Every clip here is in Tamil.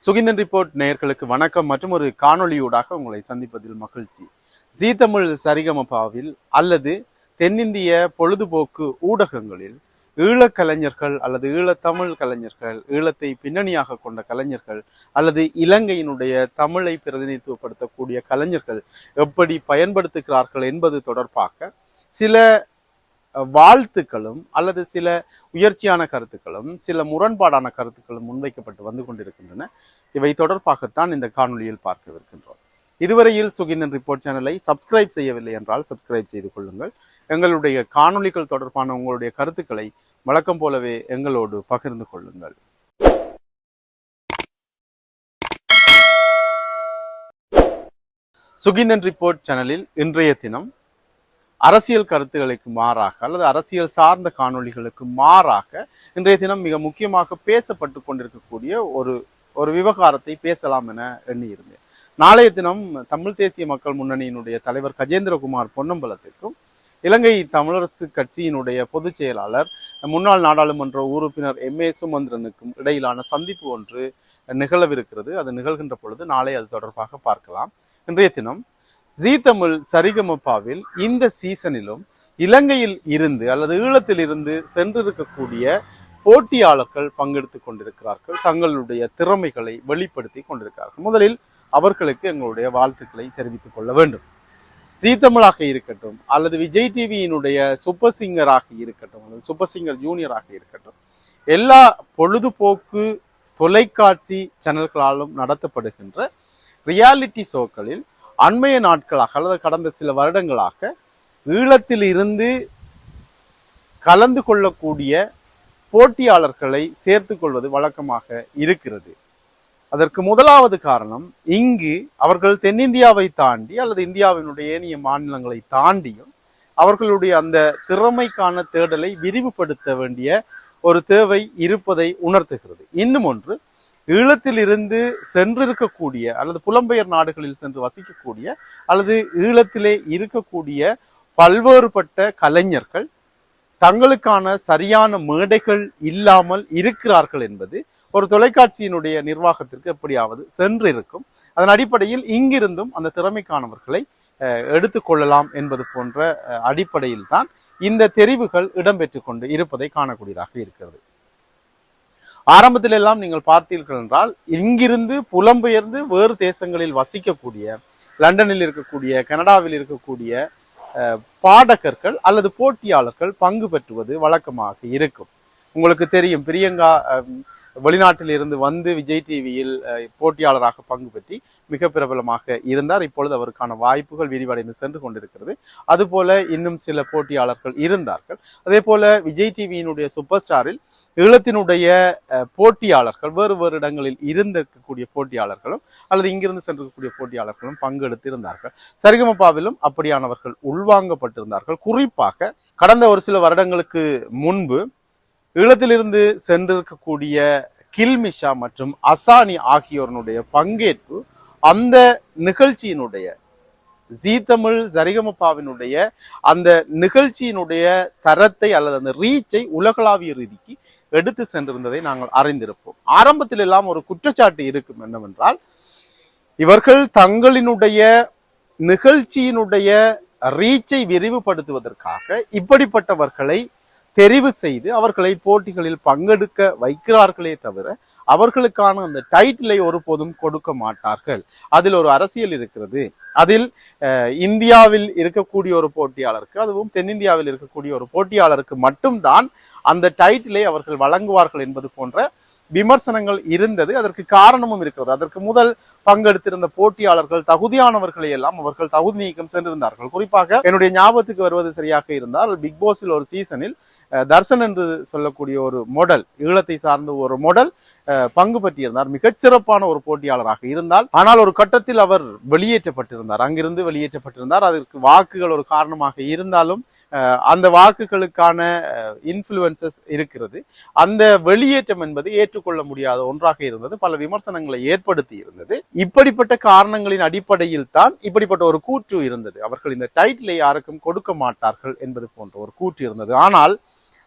சுகிந்தன் ரிப்போர்ட் நேயர்களுக்கு வணக்கம் மற்றும் ஒரு காணொளியூடாக உங்களை சந்திப்பதில் மகிழ்ச்சி. ஜீ தமிழ் சரிகமபாவில் அல்லது தென்னிந்திய பொழுதுபோக்கு ஊடகங்களில் ஈழக் கலைஞர்கள் அல்லது ஈழத்தமிழ் கலைஞர்கள் ஈழத்தை பின்னணியாக கொண்ட கலைஞர்கள் அல்லது இலங்கையினுடைய தமிழை பிரதிநிதித்துவப்படுத்தக்கூடிய கலைஞர்கள் எப்படி பயன்படுத்துகிறார்கள் என்பது தொடர்பாக சில வாழ்த்துக்களும் அல்லது சில உயர்ச்சியான கருத்துக்களும் சில முரண்பாடான கருத்துக்களும் முன்வைக்கப்பட்டு வந்து கொண்டிருக்கின்றன. இவை தொடர்பாகத்தான் இந்த காணொளியில் பார்க்கவிருக்கின்றோம். இதுவரையில் சுகிந்தன் ரிப்போர்ட் சேனலை சப்ஸ்கிரைப் செய்யவில்லை என்றால் சப்ஸ்கிரைப் செய்து கொள்ளுங்கள். எங்களுடைய காணொளிகள் தொடர்பான உங்களுடைய கருத்துக்களை வழக்கம் போலவே எங்களோடு பகிர்ந்து கொள்ளுங்கள். சுகிந்தன் ரிப்போர்ட் சேனலில் இன்றைய தினம் அரசியல் கருத்துகளுக்கு மாறாக அல்லது அரசியல் சார்ந்த காணொளிகளுக்கு மாறாக இன்றைய தினம் மிக முக்கியமாக பேசப்பட்டு கொண்டிருக்கக்கூடிய ஒரு ஒரு விவகாரத்தை பேசலாம் என எண்ணியிருந்தேன். நாளைய தினம் தமிழ் தேசிய மக்கள் முன்னணியினுடைய தலைவர் கஜேந்திரகுமார் பொன்னம்பலத்திற்கும் இலங்கை தமிழரசு கட்சியினுடைய பொதுச் செயலாளர் முன்னாள் நாடாளுமன்ற உறுப்பினர் எம். ஏ. சுமந்திரனுக்கும் இடையிலான சந்திப்பு ஒன்று நிகழவிருக்கிறது. அது நிகழ்கின்ற பொழுது நாளை அது தொடர்பாக பார்க்கலாம். இன்றைய தினம் ஜீ தமிழ் சரிகமப்பாவில் இந்த சீசனிலும் இலங்கையில் இருந்து அல்லது ஈழத்தில் இருந்து சென்றிருக்கக்கூடிய போட்டியாளர்கள் பங்கெடுத்துக் கொண்டிருக்கிறார்கள். தங்களுடைய திறமைகளை வெளிப்படுத்தி கொண்டிருக்கிறார்கள். முதலில் அவர்களுக்கு எங்களுடைய வாழ்த்துக்களை தெரிவித்துக் கொள்ள வேண்டும். ஜீ தமிழாக இருக்கட்டும் அல்லது விஜய் டிவியினுடைய சூப்பர் சிங்கராக இருக்கட்டும் அல்லது சூப்பர் சிங்கர் ஜூனியராக இருக்கட்டும் எல்லா பொழுதுபோக்கு தொலைக்காட்சி சேனல்களாலும் நடத்தப்படுகின்ற ரியாலிட்டி ஷோக்களில் அண்மைய நாட்களாக அல்லது கடந்த சில வருடங்களாக ஈழத்தில் இருந்து கலந்து கொள்ளக்கூடிய போட்டியாளர்களை சேர்த்து கொள்வது வழக்கமாக இருக்கிறது. அதற்கு முதலாவது காரணம் இங்கு அவர்கள் தென்னிந்தியாவை தாண்டி அல்லது இந்தியாவினுடைய ஏனைய மாநிலங்களை தாண்டியும் அவர்களுடைய அந்த திறமைக்கான தேடலை விரிவுபடுத்த வேண்டிய ஒரு தேவை இருப்பதை உணர்த்துகிறது. இன்னும் ஒன்று ஈழத்தில் இருந்து சென்றிருக்கக்கூடிய அல்லது புலம்பெயர் நாடுகளில் சென்று வசிக்கக்கூடிய அல்லது ஈழத்திலே இருக்கக்கூடிய பல்வேறுபட்ட கலைஞர்கள் தங்களுக்கான சரியான மேடைகள் இல்லாமல் இருக்கிறார்கள் என்பது ஒரு தொலைக்காட்சியினுடைய நிர்வாகத்திற்கு எப்படியாவது சென்றிருக்கும். அதன் அடிப்படையில் இங்கிருந்தும் அந்த திறமைக்கானவர்களை எடுத்துக்கொள்ளலாம் என்பது போன்ற அடிப்படையில் தான் இந்த தெரிவுகள் இடம்பெற்று கொண்டு இருப்பதை காணக்கூடியதாக இருக்கிறது. ஆரம்பத்தில் எல்லாம் நீங்கள் பார்த்தீர்கள் என்றால் இங்கிருந்து புலம்பெயர்ந்து வேறு தேசங்களில் வசிக்கக்கூடிய லண்டனில் இருக்கக்கூடிய கனடாவில் இருக்கக்கூடிய பாடகர்கள் அல்லது போட்டியாளர்கள் பங்கு பெற்றுவது வழக்கமாக இருக்கும். உங்களுக்கு தெரியும் பிரியங்கா வெளிநாட்டில் இருந்து வந்து விஜய் டிவியில் போட்டியாளராக பங்கு பெற்றி மிக பிரபலமாக இருந்தார். இப்பொழுது அவருக்கான வாய்ப்புகள் விரிவடைந்து சென்று கொண்டிருக்கிறது. அதுபோல இன்னும் சில போட்டியாளர்கள் இருந்தார்கள். அதே போல விஜய் டிவியினுடைய சூப்பர் ஸ்டாரில் ஈழத்தினுடைய போட்டியாளர்கள் வேறு வேறு இடங்களில் இருந்திருக்கக்கூடிய போட்டியாளர்களும் அல்லது இங்கிருந்து சென்றிருக்கக்கூடிய போட்டியாளர்களும் பங்கெடுத்து இருந்தார்கள் சரிகமபாவிலும் அப்படியானவர்கள் உள்வாங்கப்பட்டிருந்தார்கள். குறிப்பாக கடந்த ஒரு சில வருடங்களுக்கு முன்பு ஈழத்திலிருந்து சென்றிருக்கக்கூடிய கில்மிஷா மற்றும் அசானி ஆகியோருடைய பங்கேற்பு அந்த நிகழ்ச்சியினுடைய ஜீ தமிழ் சரிகமப்பாவினுடைய அந்த நிகழ்ச்சியினுடைய தரத்தை அல்லது அந்த ரீச்சை உலகளாவிய ரீதிக்கு எடுத்து சென்றிருந்ததை நாங்கள் அறிந்திருப்போம். ஆரம்பத்தில் எல்லாம் ஒரு குற்றச்சாட்டு இருக்கும் என்னவென்றால் இவர்கள் தங்களினுடைய நிகழ்ச்சியினுடைய ரீச்சை விரிவுபடுத்துவதற்காக இப்படிப்பட்டவர்களை தெரிவு செய்து அவர்களை போட்டிகளில் பங்கெடுக்க வைக்கிறார்களே தவிர அவர்களுக்கான அந்த டைட்டிலை ஒருபோதும் கொடுக்க மாட்டார்கள். அதில் ஒரு அரசியல் இருக்கிறது. அதில் இந்தியாவில் இருக்கக்கூடிய ஒரு போட்டியாளருக்கு அதுவும் தென்னிந்தியாவில் இருக்கக்கூடிய ஒரு போட்டியாளருக்கு மட்டும்தான் அந்த டைட்டிலை அவர்கள் வழங்குவார்கள் என்பது போன்ற விமர்சனங்கள் இருந்தது. அதற்கு காரணமும் இருக்கிறது. அதற்கு முதல் பங்கெடுத்திருந்த போட்டியாளர்கள் தகுதியானவர்களை எல்லாம் அவர்கள் தகுதி நீக்கம் சென்றிருந்தார்கள். குறிப்பாக என்னுடைய ஞாபகத்துக்கு வருவது சரியாக இருந்தால் பிக் பாஸில் ஒரு சீசனில் தர்சன் என்று சொல்லக்கூடிய ஒரு மொடல் ஈழத்தை சார்ந்த ஒரு மொடல் பங்கு பற்றியிருந்தார் மிகச்சிறப்பான ஒரு போட்டியாளராக இருந்தால் ஆனால் ஒரு கட்டத்தில் அவர் வெளியேற்றப்பட்டிருந்தார். அங்கிருந்து வெளியேற்றப்பட்டிருந்தார். அதற்கு வாக்குகள் ஒரு காரணமாக இருந்தாலும் அந்த வாக்குகளுக்கான இன்ஃப்ளூயன்சஸ் இருக்கிறது. அந்த வெளியேற்றம் என்பது ஏற்றுக்கொள்ள முடியாத ஒன்றாக இருந்தது. பல விமர்சனங்களை ஏற்படுத்தி இருந்தது இப்படிப்பட்ட காரணங்களின் அடிப்படையில் தான் இப்படிப்பட்ட ஒரு கூற்று இருந்தது. அவர்கள் இந்த டைட்டிலை யாருக்கும் கொடுக்க மாட்டார்கள் என்பது போன்ற ஒரு கூற்று இருந்தது. ஆனால்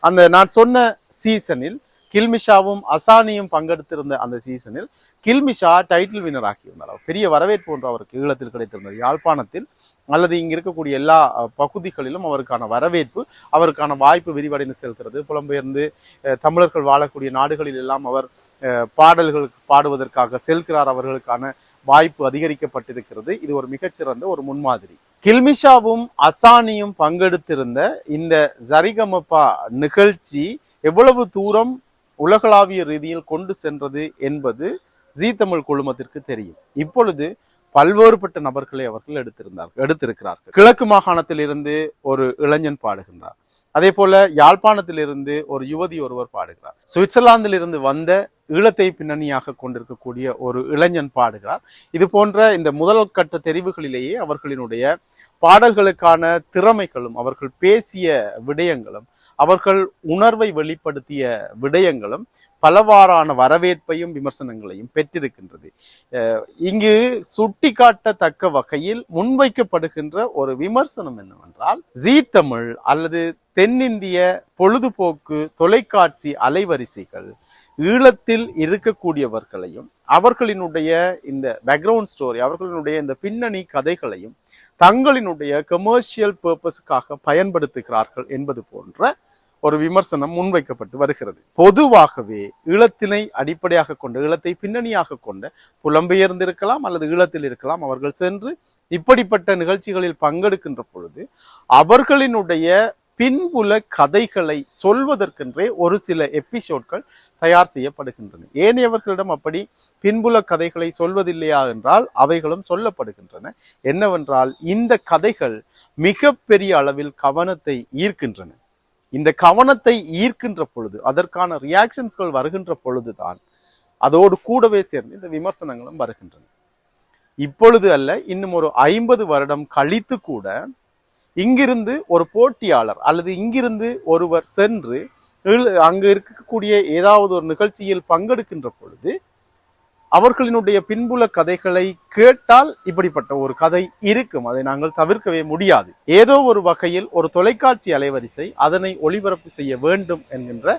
அந்த நான் சொன்ன சீசனில் கில்மிஷாவும் அசானியும் பங்கெடுத்திருந்த அந்த சீசனில் கில்மிஷா டைட்டில் வினர் ஆக்கியிருந்தார். அவர் பெரிய வரவேற்பு ஒன்று அவருக்கு ஈழத்தில் கிடைத்திருந்தது. யாழ்ப்பாணத்தில் அல்லது இங்கே இருக்கக்கூடிய எல்லா பகுதிகளிலும் அவருக்கான வரவேற்பு அவருக்கான வாய்ப்பு விரிவடைந்து செல்கிறது. புலம்பெயர்ந்து தமிழர்கள் வாழக்கூடிய நாடுகளில் எல்லாம் அவர் பாடல்களுக்கு பாடல்கள் பாடுவதற்காக செல்கிறார். அவர்களுக்கான வாய்ப்பு அதிகரிக்கப்பட்டிருக்கிறது. இது ஒரு மிகச்சிறந்த ஒரு முன்மாதிரி. கில்மிஷாவும் அசானியும் பங்கெடுத்திருந்த இந்த ஜரிகமப்பா நிகழ்ச்சி எவ்வளவு தூரம் உலகளாவிய ரீதியில் கொண்டு சென்றது என்பது ஜீ தமிழ் குழுமத்திற்கு தெரியும். இப்பொழுது பல்வேறுபட்ட நபர்களை அவர்கள் எடுத்திருந்தார்கள் எடுத்திருக்கிறார்கள். கிழக்கு மாகாணத்தில் இருந்து ஒரு இளைஞன் பாடுகின்றார். அதே போல யாழ்ப்பாணத்திலிருந்து ஒரு யுவதி ஒருவர் பாடுகிறார். சுவிட்சர்லாந்திலிருந்து வந்த ஈழத்தை பின்னணியாக கொண்டிருக்கக்கூடிய ஒரு இளைஞன் பாடுகிறார். இது போன்ற இந்த முதல் கட்ட தெரிவுகளிலேயே அவர்களினுடைய பாடல்களுக்கான திறமைகளும் அவர்கள் பேசிய விடயங்களும் அவர்கள் உணர்வை வெளிப்படுத்திய விடயங்களும் பலவாறான வரவேற்பையும் விமர்சனங்களையும் பெற்றிருக்கின்றது. இங்கு சுட்டிக்காட்டத்தக்க வகையில் முன்வைக்கப்படுகின்ற ஒரு விமர்சனம் என்னவென்றால் ஜீ தமிழ் அல்லது தென்னிந்திய பொழுதுபோக்கு தொலைக்காட்சி அலைவரிசைகள் ஈழத்தில் இருக்கக்கூடியவர்களையும் அவர்களினுடைய இந்த பேக்ரவுண்ட் ஸ்டோரி அவர்களினுடைய இந்த பின்னணி கதைகளையும் தங்களினுடைய கமர்ஷியல் பர்பஸுக்காக பயன்படுத்துகிறார்கள் என்பது போன்ற ஒரு விமர்சனம் முன்வைக்கப்பட்டு வருகிறது. பொதுவாகவே ஈழத்தினை அடிப்படையாக கொண்ட ஈழத்தை பின்னணியாக கொண்ட புலம்பெயர்ந்திருக்கலாம் அல்லது ஈழத்தில் இருக்கலாம் அவர்கள் சென்று இப்படிப்பட்ட நிகழ்ச்சிகளில் பங்கெடுக்கின்ற பொழுது அவர்களினுடைய பின்புல கதைகளை சொல்வதற்கென்றே ஒரு சில எபிசோட்கள் தயார் செய்யப்படுகின்றன. ஏனையவர்களிடம் அப்படி பின்புல கதைகளை சொல்வதில்லையா என்றால் அவைகளும் சொல்லப்படுகின்றன. என்னவென்றால் இந்த கதைகள் மிகப்பெரிய அளவில் கவனத்தை ஈர்க்கின்றன. இந்த கவனத்தை ஈர்க்கின்ற பொழுது அதற்கான ரியாக்ஷன்ஸ்கள் வருகின்ற பொழுதுதான் அதோடு கூடவே சேர்ந்து இந்த விமர்சனங்களும் வருகின்றன. இப்பொழுது அல்ல இன்னும் ஒரு ஐம்பது வருடம் கழித்து கூட இங்கிருந்து ஒரு போட்டியாளர் அல்லது இங்கிருந்து ஒருவர் சென்று அங்கு இருக்கக்கூடிய ஏதாவது ஒரு நிகழ்ச்சியில் பங்கெடுக்கின்ற பொழுது அவர்களினுடைய பின்புல கதைகளை கேட்டால் இப்படிப்பட்ட ஒரு கதை இருக்கும். அதை நாங்கள் தவிர்க்கவே முடியாது. ஏதோ ஒரு வகையில் ஒரு தொலைக்காட்சி அலைவரிசை அதனை ஒளிபரப்பு செய்ய வேண்டும் என்கின்ற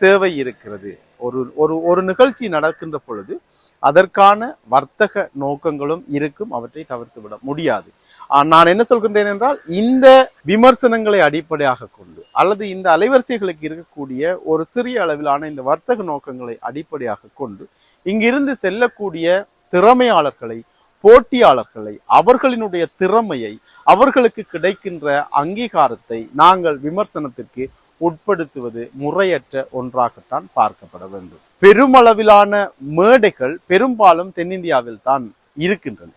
தேவை இருக்கிறது. ஒரு ஒரு ஒரு நிகழ்ச்சி நடக்கின்ற பொழுது அதற்கான வர்த்தக நோக்கங்களும் இருக்கும். அவற்றை தவிர்த்துவிட முடியாது. நான் என்ன சொல்கின்றேன் என்றால் இந்த விமர்சனங்களை அடிப்படையாக கொண்டு அல்லது இந்த அலைவரிசைகளுக்கு இருக்கக்கூடிய ஒரு சிறிய அளவிலான இந்த வர்த்தக நோக்கங்களை அடிப்படையாக கொண்டு இங்கிருந்து செல்லக்கூடிய திறமையாளர்களை போட்டியாளர்களை அவர்களினுடைய திறமையை அவர்களுக்கு கிடைக்கின்ற அங்கீகாரத்தை நாங்கள் விமர்சனத்திற்கு உட்படுத்துவது முறையற்ற ஒன்றாகத்தான் பார்க்கப்பட வேண்டும். பெருமளவிலான மேடைகள் பெரும்பாலும் தென்னிந்தியாவில் தான் இருக்கின்றன.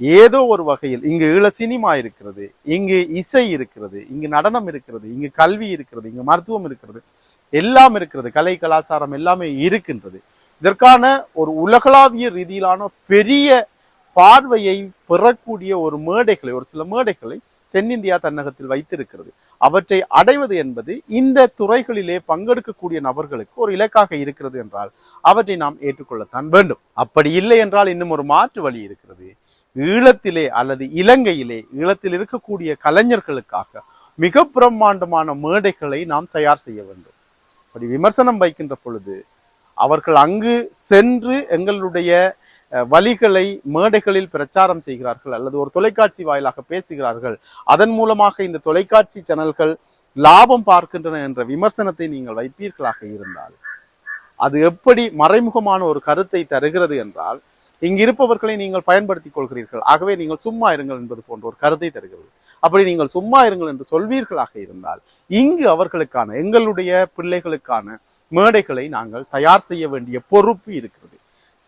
ஏதோ ஒரு வகையில் இங்கு ஈழ சினிமா இருக்கிறது இங்கு இசை இருக்கிறது இங்கு நடனம் இருக்கிறது இங்கு கல்வி இருக்கிறது இங்கு மருத்துவம் இருக்கிறது எல்லாம் இருக்கிறது கலை கலாச்சாரம் எல்லாமே இருக்கின்றது. இதற்கான ஒரு உலகளாவிய ரீதியிலான பெரிய பார்வையை பெறக்கூடிய ஒரு மேடைகளை ஒரு சில மேடைகளை தென்னிந்தியா தன்னகத்தில் வைத்திருக்கிறது. அவற்றை அடைவது என்பது இந்த துறைகளிலே பங்கெடுக்கக்கூடிய நபர்களுக்கு ஒரு இலக்காக இருக்கிறது என்றால் அவற்றை நாம் ஏற்றுக்கொள்ளத்தான் வேண்டும். அப்படி இல்லை என்றால் இன்னும் ஒரு மாற்று வழி இருக்கிறது. ஈழத்திலே அல்லது இலங்கையிலே ஈழத்தில் இருக்கக்கூடிய கலைஞர்களுக்காக மிக பிரம்மாண்டமான மேடைகளை நாம் தயார் செய்ய வேண்டும். அப்படி விமர்சனம் வைக்கின்ற பொழுது அவர்கள் அங்கு சென்று எங்களுடைய வழிகளை மேடைகளில் பிரச்சாரம் செய்கிறார்கள் அல்லது ஒரு தொலைக்காட்சி வாயிலாக பேசுகிறார்கள். அதன் மூலமாக இந்த தொலைக்காட்சி சேனல்கள் லாபம் பார்க்கின்றன என்ற விமர்சனத்தை நீங்கள் வைப்பீர்களாக இருந்தால். அது எப்படி மறைமுகமான ஒரு கருத்தை தருகிறது என்றால் இங்கு இருப்பவர்களை நீங்கள் பயன்படுத்திக் கொள்கிறீர்கள். ஆகவே நீங்கள் சும்மா இருங்கள் என்பது போன்ற ஒரு கருத்தை தருகிறது. அப்படி நீங்கள் சும்மா இருங்கள் என்று சொல்வீர்களாக இருந்தால் இங்கு அவர்களுக்கான எங்களுடைய பிள்ளைகளுக்கான மேடைகளை நாங்கள் தயார் செய்ய வேண்டிய பொறுப்பு இருக்கிறது.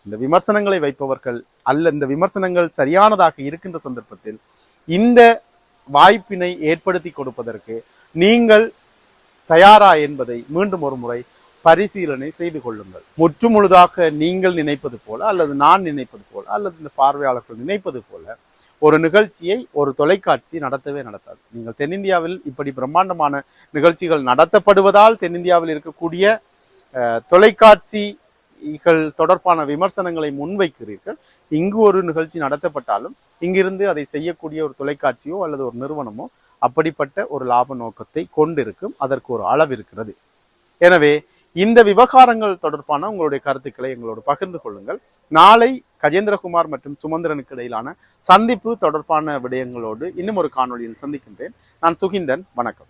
இந்த விமர்சனங்களை வைப்பவர்கள் அல்ல இந்த விமர்சனங்கள் சரியானதாக இருக்கின்ற சந்தர்ப்பத்தில் இந்த வாய்ப்பினை ஏற்படுத்தி கொடுப்பதற்கு நீங்கள் தயாரா என்பதை மீண்டும் ஒரு முறை பரிசீலனை செய்து கொள்ளுங்கள். முற்றுமுழுதாக நீங்கள் நினைப்பது போல அல்லது நான் நினைப்பது போல அல்லது இந்த பார்வையாளர்கள் நினைப்பது போல ஒரு நிகழ்ச்சியை ஒரு தொலைக்காட்சி நடத்தவே நடத்தாது. நீங்கள் தென்னிந்தியாவில் இப்படி பிரம்மாண்டமான நிகழ்ச்சிகள் நடத்தப்படுவதால் தென்னிந்தியாவில் இருக்கக்கூடிய தொலைக்காட்சிகள் தொடர்பான விமர்சனங்களை முன்வைக்கிறீர்கள். இங்கு ஒரு நிகழ்ச்சி நடத்தப்பட்டாலும் இங்கிருந்து அதை செய்யக்கூடிய ஒரு தொலைக்காட்சியோ அல்லது ஒரு நிறுவனமோ அப்படிப்பட்ட ஒரு லாப நோக்கத்தை கொண்டிருக்கும். அதற்கு ஒரு அளவு இருக்கிறது. எனவே இந்த விவகாரங்கள் தொடர்பான உங்களுடைய கருத்துக்களை எங்களோடு பகிர்ந்து கொள்ளுங்கள். நாளை கஜேந்திரகுமார் மற்றும் சுமந்திரனுக்கு இடையிலான சந்திப்பு தொடர்பான விடயங்களோடு இன்னும் ஒரு காணொளியில் சந்திக்கின்றேன். நான் சுகிந்தன். வணக்கம்.